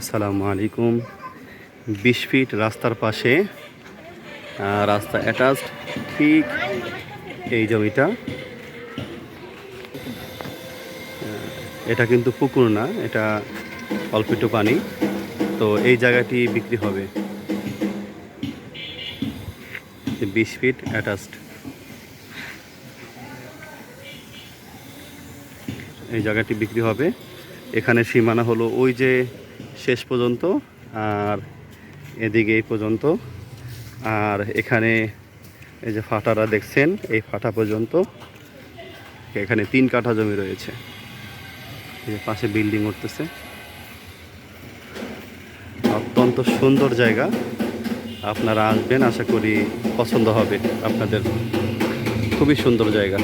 আসসালামু আলাইকুম। বিশ ফিট রাস্তার পাশে রাস্তা অ্যাটাচড ঠিক এই জমিটা। এটা কিন্তু পুকুর না, এটা অল্প একটু পানি। তো এই জায়গাটি বিক্রি হবে। বিশ ফিট অ্যাটাচড এই জায়গাটি বিক্রি হবে। এখানে সীমানা হলো ওই যে শেষ পর্যন্ত আর এদিকে এই পর্যন্ত। আর এখানে এই যে ফাটারা দেখছেন, এই ফাটা পর্যন্ত। এখানে তিন কাঠা জমি রয়েছে। এই যে পাশে বিল্ডিং উঠতেছে। অত্যন্ত সুন্দর জায়গা। আপনারা আসবেন, আশা করি পছন্দ হবে আপনাদের। খুবই সুন্দর জায়গা।